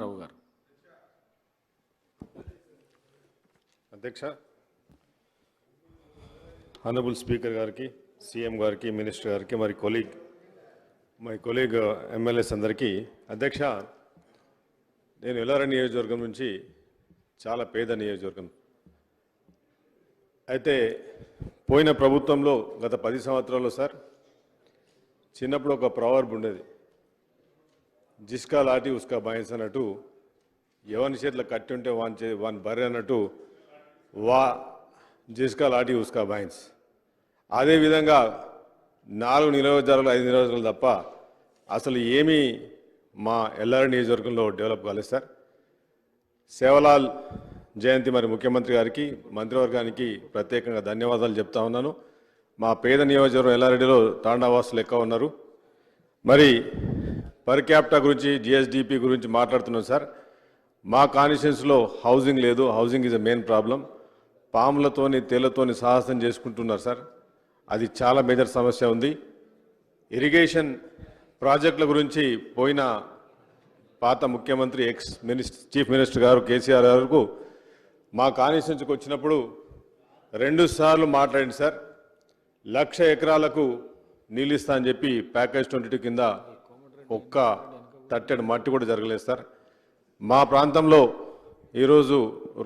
రావు గారు. అధ్యక్ష honourable speaker గారికి సీఎం గారికి మినిస్టర్ గారికి మరి కొలీగ్ మై కొలీగ్ ఎమ్మెల్యేస్ అందరికీ అధ్యక్ష నేను ఎల్లారె నియోజకవర్గం నుంచి చాలా పేద నియోజకవర్గం. అయితే పోయిన ప్రభుత్వంలో గత పది సంవత్సరాల్లో సార్ చిన్నప్పుడు ఒక ప్రావర్బ్ ఉండేది. జిస్కా లాటి ఉస్కా బాయన్స్ అన్నట్టు ఎవరి చేతిలో కట్టి ఉంటే వాని చే వాని బర్రె అన్నట్టు వా జిస్కా లాటి ఉస్కా బాయిన్స్ అదేవిధంగా నాలుగు నియోజకవర్గాలు ఐదు నియోజకవర్గాలు తప్ప అసలు ఏమీ మా ఎల్ఆర్ నియోజకవర్గంలో డెవలప్ కాలేదు సార్. సేవలాల్ జయంతి మరి ముఖ్యమంత్రి గారికి మంత్రివర్గానికి ప్రత్యేకంగా ధన్యవాదాలు చెప్తా ఉన్నాను. మా పేద నియోజకవర్గం ఎల్లారెడ్డిలో తాండావాసులు ఎక్కువ ఉన్నారు. మరి పర్ క్యాపిటా గురించి జిఎస్డిపి గురించి మాట్లాడుతున్నాం సార్. మా కాన్స్టిట్యూన్స్లో హౌసింగ్ లేదు. Housing is a main problem పాములతోని తేళ్ళతోని సాహసం చేసుకుంటున్నారు సార్. అది చాలా మేజర్ సమస్య ఉంది. ఇరిగేషన్ ప్రాజెక్టుల గురించి పోయిన పాత ముఖ్యమంత్రి ఎక్స్ మినిస్టర్ చీఫ్ మినిస్టర్ గారు కేసీఆర్ గారు మా కాన్స్టిట్యూన్సీకి వచ్చినప్పుడు రెండు సార్లు మాట్లాడింది సార్. లక్ష ఎకరాలకు నీళ్ళు ఇస్తా అని చెప్పి ప్యాకేజ్ ట్వంటీ కింద ఒక్క తట్టెడు మట్టి కూడా జరగలేదు సార్. మా ప్రాంతంలో ఈరోజు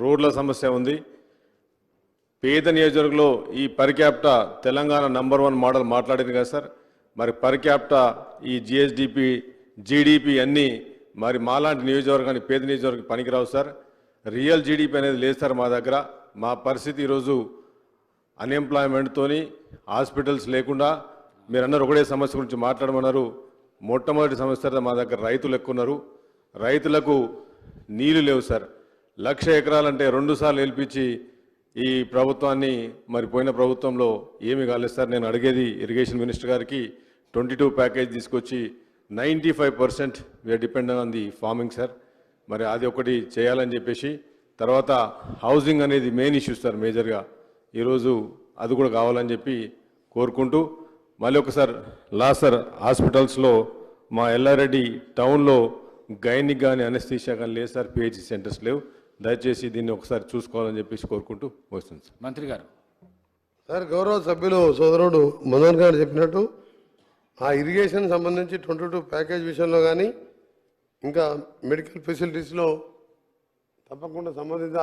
రోడ్ల సమస్య ఉంది. పేద నియోజకవర్గంలో ఈ పరిక్యాప్టా తెలంగాణ నంబర్ వన్ మోడల్ మాట్లాడింది కదా సార్. మరి పరిక్యాప్టా ఈ జిఎస్డిపి జీడిపి అన్నీ మరి మాలాంటి నియోజకవర్గానికి పేద నియోజకవర్గం పనికిరావు సార్. రియల్ జీడిపి అనేది లేదు సార్ మా దగ్గర. మా పరిస్థితి ఈరోజు అన్ఎంప్లాయ్మెంట్తోని హాస్పిటల్స్ లేకుండా మీరు అన్నారు ఒకటే సమస్య గురించి మాట్లాడమన్నారు. మొట్టమొదటి సమస్య మా దగ్గర రైతులు ఎక్కున్నారు రైతులకు నీళ్ళు లేవు సార్. లక్ష ఎకరాలంటే రెండు సార్లు నిలిపించి ఈ ప్రభుత్వాన్ని మరి పోయిన ప్రభుత్వంలో ఏమి కాలేదు సార్. నేను అడిగేది ఇరిగేషన్ మినిస్టర్ గారికి ట్వంటీ టూ ప్యాకేజ్ తీసుకొచ్చి ninety five percent we are depend on the farming sir. మరి అది ఒకటి చేయాలని చెప్పేసి తర్వాత హౌసింగ్ అనేది మెయిన్ ఇష్యూ సార్ మేజర్గా. ఈరోజు అది కూడా కావాలని చెప్పి కోరుకుంటూ మళ్ళీ ఒకసారి లాస్ట్ సార్ హాస్పిటల్స్లో మా ఎల్లారెడ్డి టౌన్లో గైనిక్ కానీ అనస్థీషియా కానీ లేదు సార్ పిహెచ్సి సెంటర్స్ లేవు. దయచేసి దీన్ని ఒకసారి చూసుకోవాలని చెప్పేసి కోరుకుంటూ వస్తుంది సార్. మంత్రి గారు. సార్ గౌరవ సభ్యులు సోదరుడు మనోహర్ గారు చెప్పినట్టు ఆ ఇరిగేషన్ సంబంధించి ట్వంటీ టూ ప్యాకేజ్ విషయంలో కానీ ఇంకా మెడికల్ ఫెసిలిటీస్లో తప్పకుండా సంబంధిత